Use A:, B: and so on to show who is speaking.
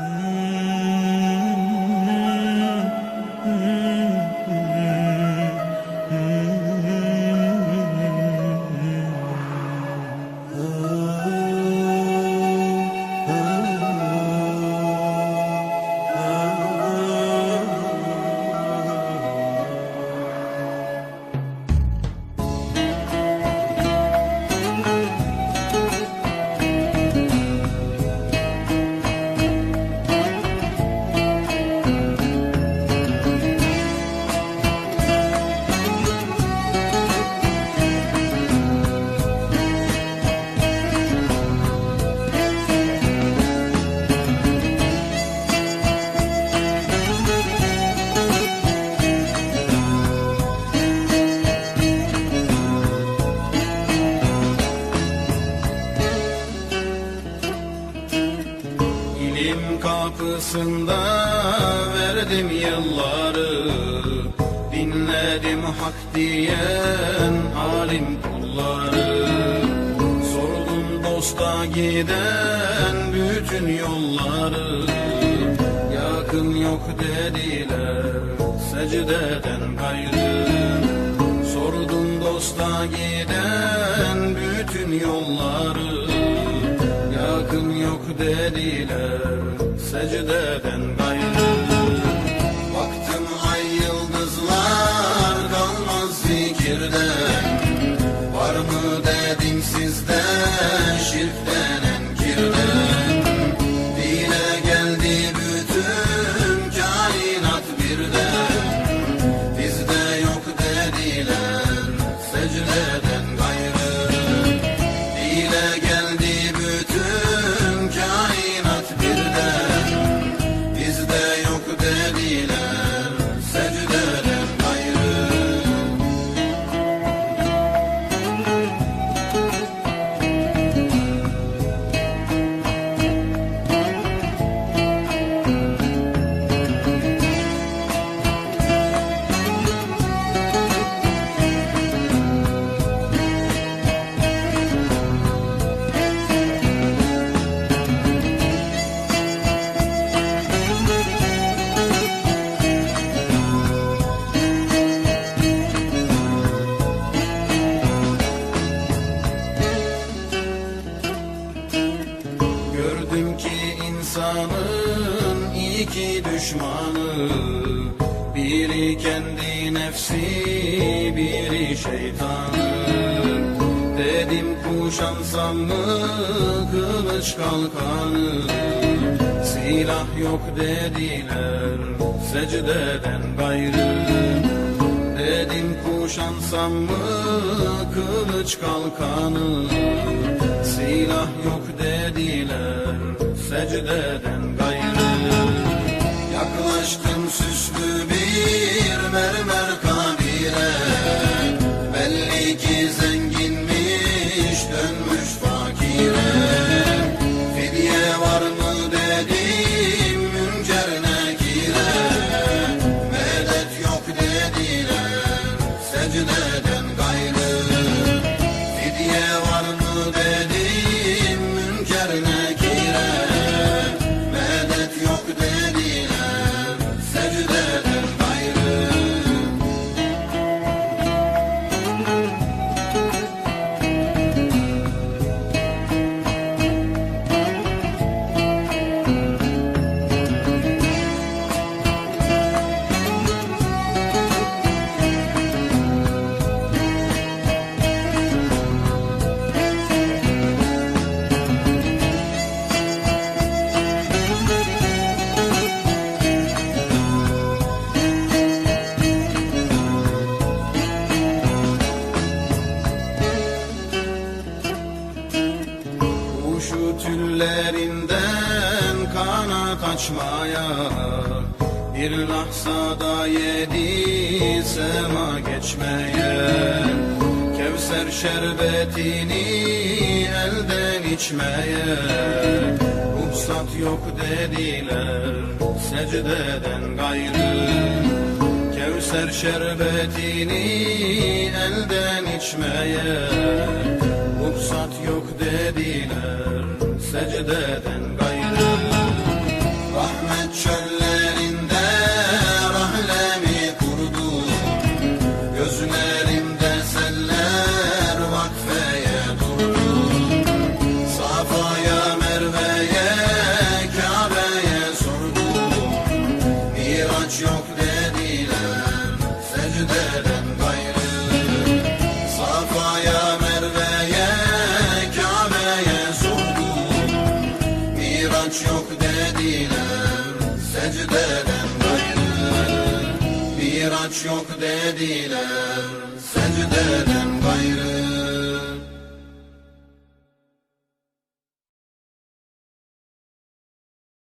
A: Mmm. Elim kapısında verdim yılları Dinledim hak diyen alim kulları. Sordum dosta giden bütün yolları Yakın yok dediler secdeden gayrı. Sordum dosta giden bütün yolları Dediler secdeden gayrı. Baktım ay yıldızlar kalmaz zikirden. Var mı dedim sizde şirk düşmanı Biri kendi nefsi, biri şeytanı. Dedim kuşansam mı kılıç kalkanı. Silah yok dediler secdeden gayrı. Dedim kuşansam mı kılıç kalkanı. Silah yok dediler secdeden gayrı Yaklaştım süslü bir mermer Kuşu tüllerinden kanat açmaya Bir lahzada yedi sema geçmeye. Kevser şerbetini elden içmeye Ruhsat yok dediler secdeden gayrı. Kevser şerbetini elden içmeye Ruhsat yok dediler secdeden gayrı. Rahmet çöllerinde rahlemi kurdu. Gözlerimde seller vakfeye durdu. Safaya Miraç yok dediler. Secdeden gayrı